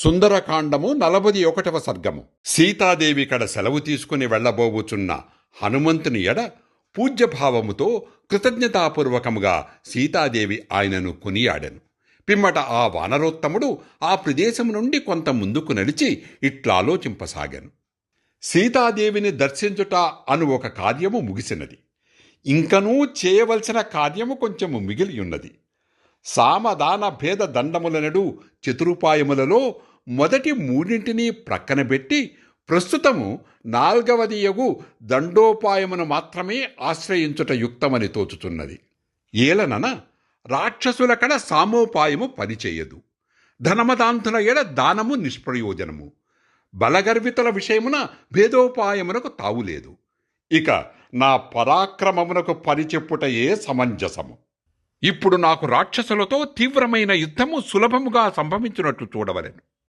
సుందరకాండము నలభది ఒకటవ సర్గము. సీతాదేవి కడ సెలవు తీసుకుని వెళ్ళబోవుచున్న హనుమంతుని ఎడ పూజ్యభావముతో కృతజ్ఞతాపూర్వకముగా సీతాదేవి ఆయనను కొనియాడెను. పిమ్మట ఆ వానరోత్తముడు ఆ ప్రదేశము నుండి కొంత ముందుకు నడిచి ఇట్లాలోచింపసాగాను సీతాదేవిని దర్శించుట అను ఒక కార్యము ముగిసినది. ఇంకనూ చేయవలసిన కార్యము కొంచెము మిగిలియున్నది. సామదాన భేద దండములనడు చతురుపాయములలో మొదటి మూడింటిని ప్రక్కన పెట్టి ప్రస్తుతము నాల్గవదియగు దండోపాయమును మాత్రమే ఆశ్రయించుట యుక్తమని తోచుతున్నది ఏలనన రాక్షసుల కడ సామోపాయము పనిచేయదు. ధనమదాంతుల ఎడ దానము నిష్ప్రయోజనము. బలగర్వితుల విషయమున భేదోపాయమునకు తావులేదు. ఇక నా పరాక్రమమునకు పనిచెప్పుటయే సమంజసము. ఇప్పుడు నాకు రాక్షసులతో తీవ్రమైన యుద్ధము సులభముగా సంభవించినట్లు చూడవలెను.